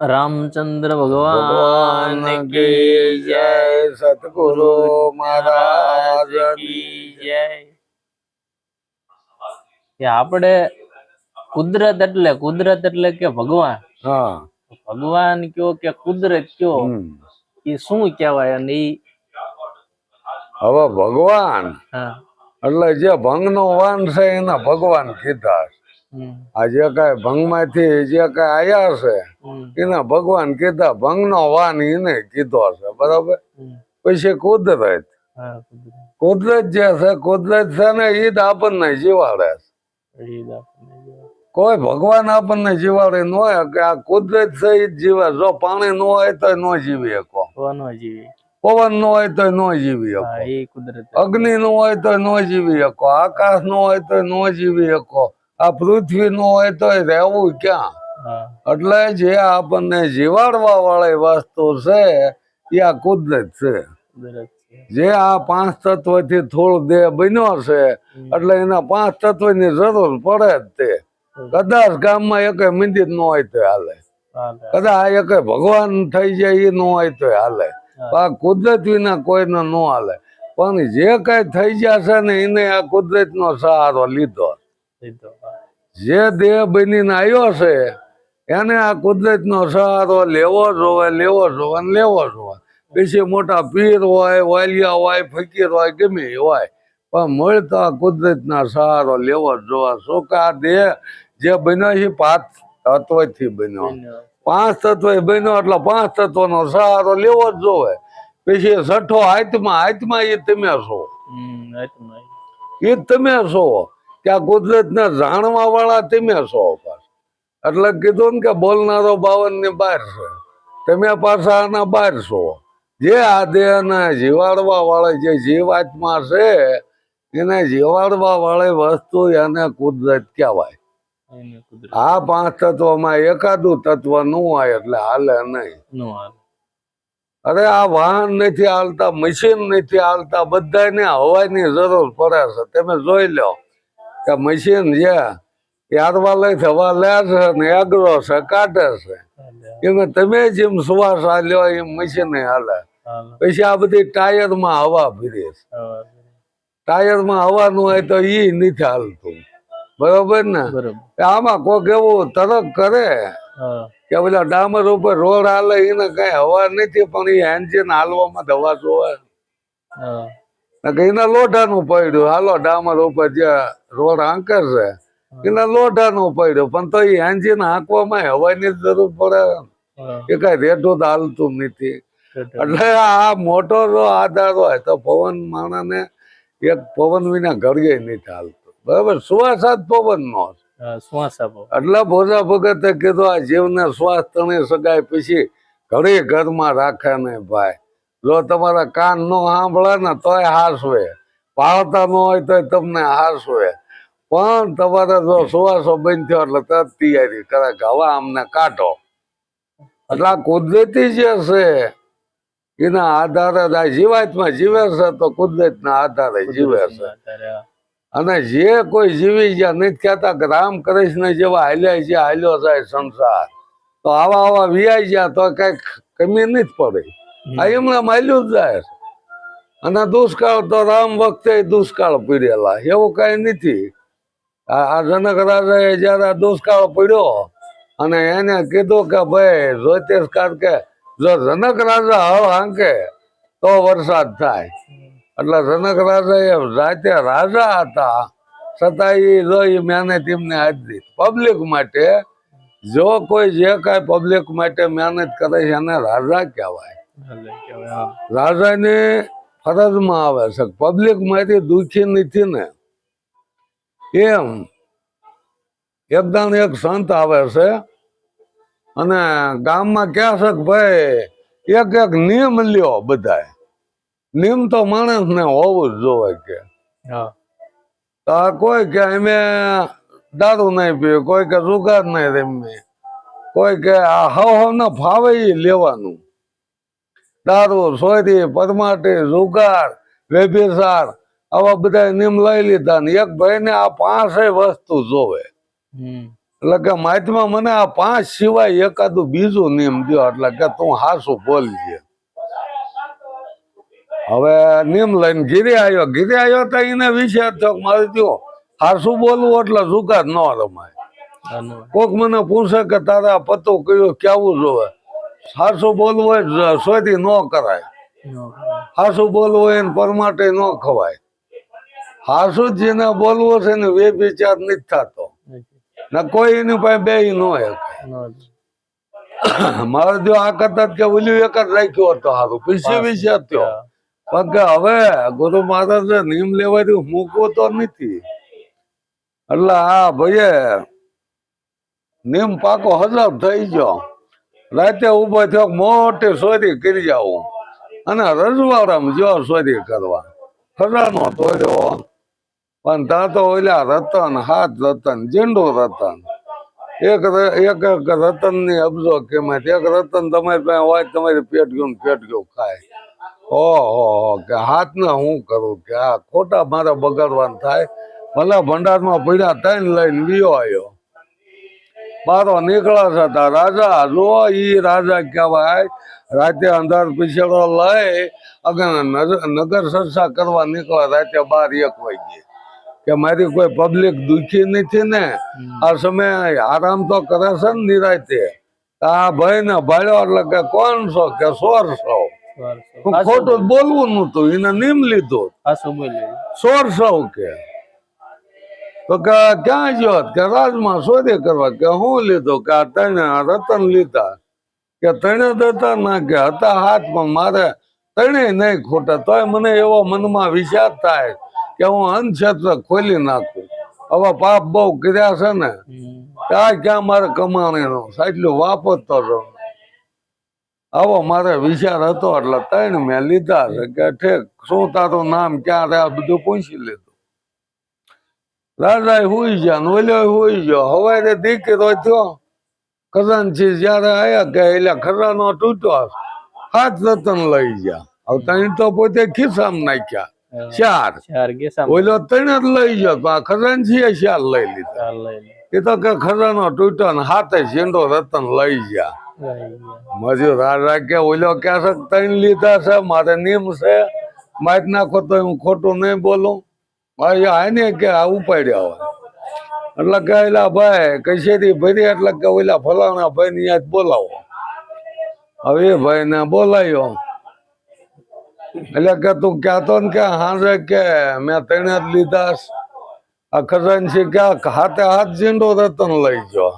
રામચંદ્ર ભગવાન કી જય સતગુરુ મહારાજ કી જય. કે આપણે કુદરત એટલે કુદરત એટલે કે ભગવાન. હા. ભગવાન કયો કે કુદરત કયો. એ શું કહેવાય? અને ઈ હવે ભગવાન એટલે જે ભંગ નો વાન છે એના ભગવાન કીધા આ જે કઈ ભંગમાંથી જે કઈ આયા છે એને ભગવાન કીધા ભંગ નો વાન એને કીધો છે. બરાબર? પછી કુદરત. કુદરત જે છે કુદરત છે ને એ જ આપણને જીવાડે છે. કોઈ ભગવાન આપણને જીવાડે ન હોય કે આ કુદરત છે એ જીવે. જો પાણી ન હોય તો ન જીવી શકો. પવન ન હોય તો ન જીવી શકો. કુદરત અગ્નિ નો હોય તો ન જીવી શકો. આકાશ નો હોય તો ન જીવી શકો. આ પૃથ્વી નો હોય તો રહેવું ક્યાં? એટલે જે આપણને જીવાડવા વાળી વસ્તુ છે એ આ કુદરત છે. જે આ પાંચ તત્વથી થોડો દેહ બન્યો છે એટલે એના પાંચ તત્વની જરૂર પડે જ તે. કદાચ ગામમાં એક મંદિર ન હોય તો હાલે. કદાચ એક ભગવાન થઈ જાય એ ન હોય તો હાલે. આ કુદરત વિના કોઈને ન હાલે. પણ જે કઈ થઈ જશે ને એને આ કુદરત નો સહારો લીધો. લીધો. જે દેહ બનીને આવ્યો છે એને આ કુદરત નો સહારો લેવો જોવે લેવો જોવે ને લેવો જોવે પછી મોટા પીર હોય વાલિયા હોય ફકીર હોય ગમે હોય. પણ મળતો આ કુદરત ના સહારો લેવો જ જોવે. શું કે આ દેહ જે બન્યો છે પાંચ તત્વથી બન્યો. પાંચ તત્વ બન્યો એટલે પાંચ તત્વનો સહારો લેવો જ જોવે. પછી છઠ્ઠો આત્મા આત્મા એ તમે છો. એ તમે છો. કે આ કુદરતને જાણવા વાળા તમે છો પાછા. એટલે કીધું ને કે બોલનારો બાવનની બાર છે. તમે પાછા આના બાર છો. જે આ દેહને જીવાડવા વાળા જે જીવાત્મા છે એને જીવાડવા વાળી વસ્તુ એને કુદરત કહેવાય. આ પાંચ તત્વમાં એકાદું તત્વનું હોય એટલે હાલે નહીં. અરે આ વાહન નથી હાલતા મશીન નથી હાલતા બધાને હવાની જરૂર પડે છે. તમે જોઈ લો. કે મશીન છે એ હારવા લઈ હવા લે છે ને એગરો છે કાઢે છે. એમાં તમે જેમ શ્વાસ હાલ્યો એમ મશીન હાલે. પછી આ બધી ટાયરમાં હવા ફીરે છે. માં ટાયરમાં હવાનું હોય તો ઈ નથી હાલતું. બરોબર ને? આમાં કોક એવું તરક કરે કે પેલા ડામર ઉપર રોડ હાલે એને કઈ હવા નથી પણ એ એન્જિન હાલવામાં દવા જોવે. એના લોઢાનું પડ્યું. હાલો ડામર ઉપર જે રોડ આંકર છે એના લોઢાનું પડ્યું. પણ તો એ એન્જિન હાંકવામાં હવાની જરૂર પડે. એ કઈ રેઠું તો હાલતું નથી. એટલે આ મોટો જો આધાર હોય તો પવન માણસને એક પવન વિના ઘડીએ નથી ચાલતું. બરાબર? શ્વાસ જ પવન નો શ્વાસ આપો એટલે ભોજા ભગતે કીધું આ જીવને શ્વાસ તણી શકાય પછી ઘડી ઘરમાં રાખે ને ભાઈ. જો તમારા કાન નો સાંભળે ને તોય હાસવે પાળતા ન હોય તોય તમને હાસવે પણ તમારે જો સુવાસો બંધ થયો એટલે તરત તૈયારી કરે કે હવે અમને કાઢો. એટલે આ કુદરતી જે છે એના આધારે આ જીવાતમાં જીવે છે તો કુદરતના આધારે જીવે છે. અને જે કોઈ જીવી ગયા નથી કહેતા કે રામકૃષ્ણ જેવા હાલ્યા છે હાલ્યો જાય સંસાર તો આવા આવા વિયાઈ ગયા તો કઈ કમી નથી પડે. આ એમણે માલ્યું જ જાય. અને દુષ્કાળ તો રામ વખતે દુષ્કાળ પીડેલા. એવું કઈ નથી. આ જનક રાજાએ જયારે દુષ્કાળ પડ્યો અને એને કીધું કે ભાઈ જ્યોતિષકાર કે જો જનક રાજા હળ હાંકે, તો વરસાદ થાય. એટલે જનક રાજા એ જાતે રાજા હતા. છતાં એ મહેનત એમને આપી. પબ્લિક માટે, જો કોઈ જે કાંઈ પબ્લિક માટે મહેનત કરે છે, એને રાજા કહેવાય. રાજાની ફરજમાં આવે છે. પબ્લિકમાંથી દુઃખી નથી ને. એમ. એકદમ એક સંત આવે છે. અને ગામમાં કહે છે કે ભાઈ એક એક નિયમ લ્યો બધાય. નિયમ તો માણસને હોવું જ જોવે કે. હા. કોઈ કે અમે દારૂ નહીં પીવું કોઈ કે જુગાર નહીં રેમી કોઈ કે આ હવ હવ ના ફાવે લેવાનું. દારૂ સોયરી પરમાટી જુગાર વેભીસાર આવા બધા નિયમ લઈ લીધા ને એક ભાઈને આ પાંચે વસ્તુ જોવે. એટલે કે માહિતીમાં મને આ પાંચ સિવાય એકાદું બીજું નિયમ દો એટલે કે તું હાસું બોલજે હવે નિયમ લઈને ઘીરે આવ્યો ઘીરે આવ્યો તો એને વિચાર થયો મારે જો હાસું બોલવું એટલે જુગાર ન રમાય. કોક મને પૂછે કે તારા પતો કયો કેવું જોવે? હાસું બોલવું હોય સોથી ન કરાય. હાસું બોલવું હોય પરમાટે ન ખવાય. હાસું જેને બોલવો છે ને વે વિચાર નથી થતો. ને કોઈ એની પાસે બે ન મારે જો આ કરતા કે ઓલું એક જ રાખ્યો હતો હારું. પીસી વિશે થયો પણ કે હવે ગુરુ મહારાજે નિયમ લેવાથી મૂકવો તો નથી. એટલે હા ભાઈએ નિયમ પાકો હજાર થઈ ગયો. રાતે ઊભો થયો, મોટી સોરી કરી જાઉં. અને રજવાડામાં જો સોરી કરવા. ખજાનો તોડ્યો પણ ત્યાં તો ઓલા રતન, હાથ રતન, ઝીંડો રતન. એક એક એક રતનની અબજો કિંમત. એક રતન તમારી પાસે હોય તમારી પેટ ગયું પેટ ગયું ખાય ઓહો કે હાથ ને હું કરું? કે આ ખોટા મારે બગાડવાનું થાય? ભલા ભંડારમાં પડ્યા ત્રણ લઈને વિયો આવ્યો. મારો નીકળ્યા છે રાજા. જો ઈ રાજા કહેવાય રાતે અંધાર પીછેડો લઈ અગર નગર- સરસા કરવા નીકળ્યા રાતે બાર એક વાગ્યે. કે મારી કોઈ પબ્લિક દુખી નથી ને. આ સમય આરામ તો કરે છે ને નિરાતે આ ભાઈ ને ભાડ્યો એટલે કે કોણ છો કે સોર છો ખોટું બોલવું નતું એને નીમ લીધું. સોર સૌ કે. તો કે ક્યાં ગયો? કે રાજમાં શોધે કરવા? કે, હું લીધો, કે તને રતન લીધા. કે તણે દેતા ના કે હતા હાથ, પણ મારે તણે નહીં ખોટા. તોય મને એવો મનમાં વિચાર થાય કે હું અનક્ષેત્ર ખોલી નાખું. હવે પાપ બહુ કર્યા છે ને આ ક્યાં મારે કમાણીનો? સાચલું વાપરતો રહું આવો મારે વિચાર હતો, એટલે ત્રણ મેં લીધા કે ઠેક, શું તારું નામ ક્યાં રહ્યા બધું પૂછી લીધું. રાજા હુઈ ગયા ને ઓલ્યો હુઈ ગયો. હવારે દીકરો થયો. ખજાનચી જયારે આયા કે એટલે ખજાનો તૂટ્યો હાથ રતન લઈ ગયા. હવે ત્રણ તો પોતે ખિસ્સામાં નાખ્યા. ચાર. ઓલો ત્રણ જ લઈ ગયો. તો આ ચાર લઈ લીધા. એ તો કે ખજાનો તૂટ્યો ને હાથે ઝીંડો રતન લઈ ગયા. મજૂર રાજા કે ઓલો કે છે? કે ત્રણ લીધા છે મારે નિયમ છે. માર નાખો તો હું ખોટું નહીં બોલું. ભાઈ આને કે આ ઉપાડ્યા હોય. એટલે કહેલા ભાઈ કશેથી ભરી, એટલે કે ઓલા ફલાણા ભાઈ ને યાદ બોલાવો. હવે ભાઈ ને બોલાયો. એટલે કે તું કહેતો ને કે હાજે કે મેં તેને જ લીધા. આ ખજાનસી કે હાથે હાથ ઝીંડો રતન લઈ ગયો.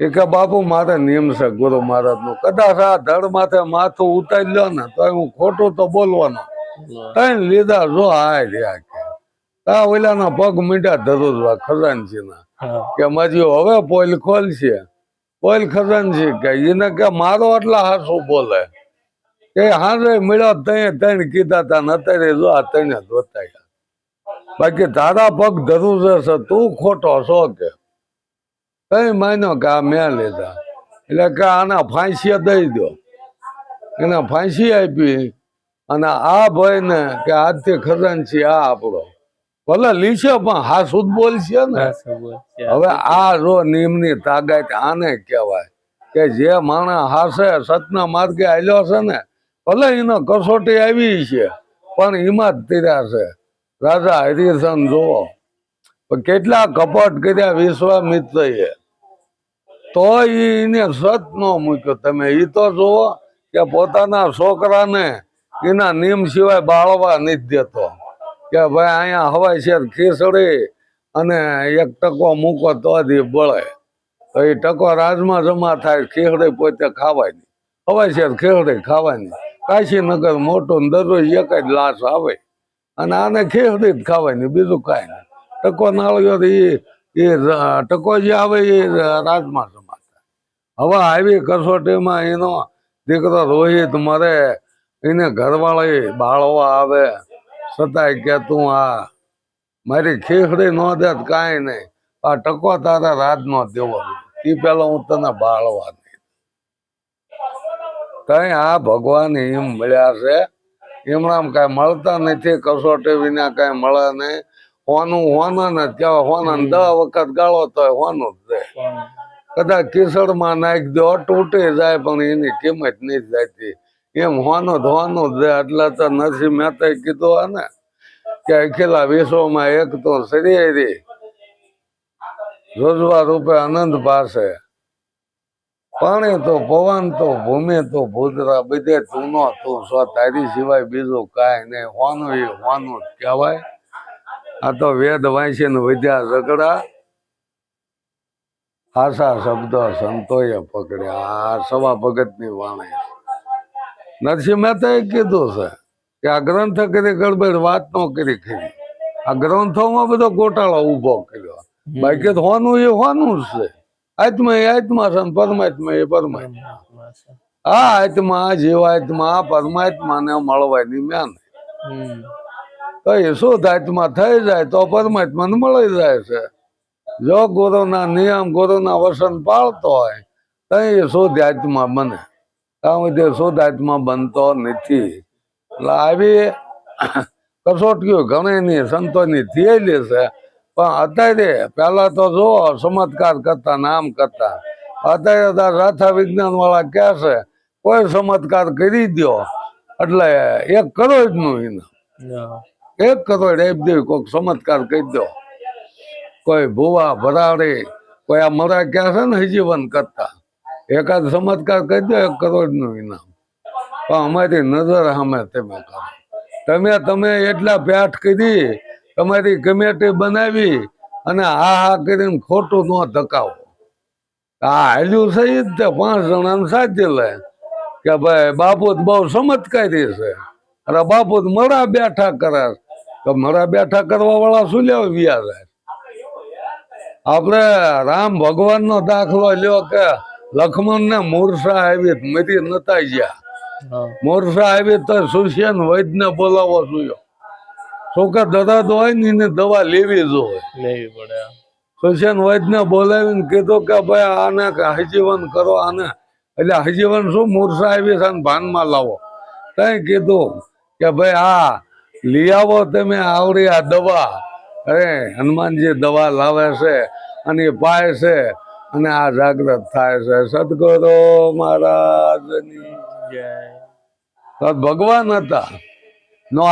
એ કે બાપુ, મારે નિયમ છે, ગુરુ મહારાજનું કદાચ આ ધડ માથે માથું ઉતારી લો ને તો હું ખોટું તો બોલવાનું. કઈ લીધા જો હાય રહ્યા કે. તા ઓલાના પગ મીંડા ખજાનસી કે મજી હવે પોલ ખોલશે પોલ ખજાનસી કે એને કે મારો એટલા હાસું બોલે. કે હારે મળ્યો તઈને કીધા તા ને અત્યારે જો આ તઈને જોતા બાકી તારા પગ ધરુજે છે તું ખોટો છો કે. કઈ માન્યો કે આ મેં લીધા. એટલે કે આના ફાંસી દઈ દો એને ફાંસી આપી. અને આ ભય ને કે આજથી ખજાનચી આ આપણો. ભલે લીશે પણ હાસુદ બોલશે ને. છે ને હવે આ જો નિયમની તાકાત આને કહેવાય કે જે માણસ હાસે સતના માર્ગે હાલ્યો છે ને ભલે એનો કસોટી આવી છે પણ એમાં જ છે. રાજા હરિસન જુઓ. કેટલા કપટ કર્યા વિશ્વામિત્રએ. તો એને સત ન મૂક્યો. તમે એ તો જુઓ કે પોતાના છોકરાને એના નિયમ સિવાય બાળવા નથી દેતો. કે ભાઈ અહીંયા હવાય છે ખીસડી અને એક ટકો મૂકો તો બળે. તો એ ટકો રાજમાં જમા થાય ખીસડી પોતે ખાવાની હવાય છે ખીસડી ખાવાની કાશીનગર મોટું દરરોજ એક જ લાશ આવે. અને આને ખીસડી જ ખાવાની બીજું કાંઈ નહીં. ટકો નાળ્યો એ એ ટકો જે આવે એ રાજમાં જમા થાય. હવે આવી કસોટીમાં એનો દીકરો રોહિત મરે એને ઘરવાળી બાળવા આવે છતાંય કે તું આ મારી ખીખડી ન દે કાંઈ નહીં. આ ટકો તારે રાત નો દેવો. એ પેલા હું તને બાળવા નહીં કઈ આ ભગવાન એમ મળ્યા છે. એમણા કઈ મળતા નથી કસોટી વિના કઈ મળે નહીં. હોનું હોના ને કહેવાય હોના દસ વખત ગાળો તો હોનું જ દે કદાચ કિસડમાં નાખી દો તૂટી જાય પણ એની કિંમત નહીં જતી. એમ હોનો ધોવાનો હોનો તો નથી મેં તો કીધું આને કે અખિલા વિશ્વમાં એક તો શરીરે રોજવા રૂપે આનંદ પાસે પાણી તો, પવન તો, ભૂમિ તો, ભૂતરા બધે તું નો તું સ્વ તારી સિવાય બીજું કાંઈ નહીં. હોનું એ હોનું જ કહેવાય. આ તો વેદ વાંચીને વિદ્યા ઝઘડા. આશા શબ્દ સંતોએ પકડ્યા. આ સવા ભગતની વાણી છે. નરસિંહ મહેતાએ કીધું છે કે આ ગ્રંથ કરી ગડબડ વાત નો કરી ખરી. આ ગ્રંથોમાં બધો ગોટાળો ઊભો કર્યો. બાકી હોનું એ હોનું જ છે. આત્મા એ આત્મા છે પરમાત્મા એ પરમાત્મા. પરમાત્મા. આ આત્મા જીવાત્મા પરમાત્માને મળવાની મેન તો એ શુદ્ધ આત્મા થઈ જાય તો પરમાત્માને મળી જાય છે. જો ગુરુના નિયમ ગુરુના વસન પાળતો હોય તો એ શુદ્ધ આત્મા બને. ત્યાં તે શુદ્ધ આત્મા બનતો નથી. એટલે આવી કસોટીઓ ઘણીની સંતોની થયેલી છે. પણ અત્યારે પેલા તો જુઓ ચમત્કાર કરતા નામ કરતા. અત્યારે તો રાથા વિજ્ઞાન વાળા કહે છે કોઈ ચમત્કાર કરી દ્યો. એટલે એક કરોડનું ઇનામ એક કરોડ આપી દે કોઈક ચમત્કાર કરી દો કોઈ ભુવા ભરાડી કોઈ આ મરા ક્યાં છે ને હજીવન કરતા. એકાદ ચમત્કાર કહી દો, એક કરોડનું ઇનામ. પણ અમારી નજર સામે તમે કરો. તમે તમે એટલા પેઠ કરી તમારી કમિટી બનાવી અને હા હા કરીને ખોટું ન ધકાવો આ હાલ્યું છે જ તે, પાંચ જણાને સાધી લે કે ભાઈ બાપુ બહુ ચમત્કારી છે. અરે બાપુ મરા બેઠા કરે. તો મરા બેઠા કરવા વાળા શું લેવા વ્યા આપણે રામ ભગવાન નો દાખલો લ્યો કે લક્ષ્મણ ને મોરસા આવી મરી નતા ગયા. મોરસા આવી તો સુશિયન વૈદ ને બોલાવો જોયો. છોકરા કે તો હોય ને દવા લેવી જોઈએ લેવી પડે સુશિયન વૈદ ને બોલાવીને કીધું કે ભાઈ આને હજીવન કરો આને. એટલે હજીવન શું? મૂર્છા આવી છે ભાનમાં લાવો. કઈ કીધું કે ભાઈ આ લઈ આવો તમે આવડી આ દવા. અરે હનુમાનજી દવા લાવે છે અને પાય છે. અને આ જાગૃત થાય છે. સદગુરુ મહારાજની. જય. ભગવાન હતા.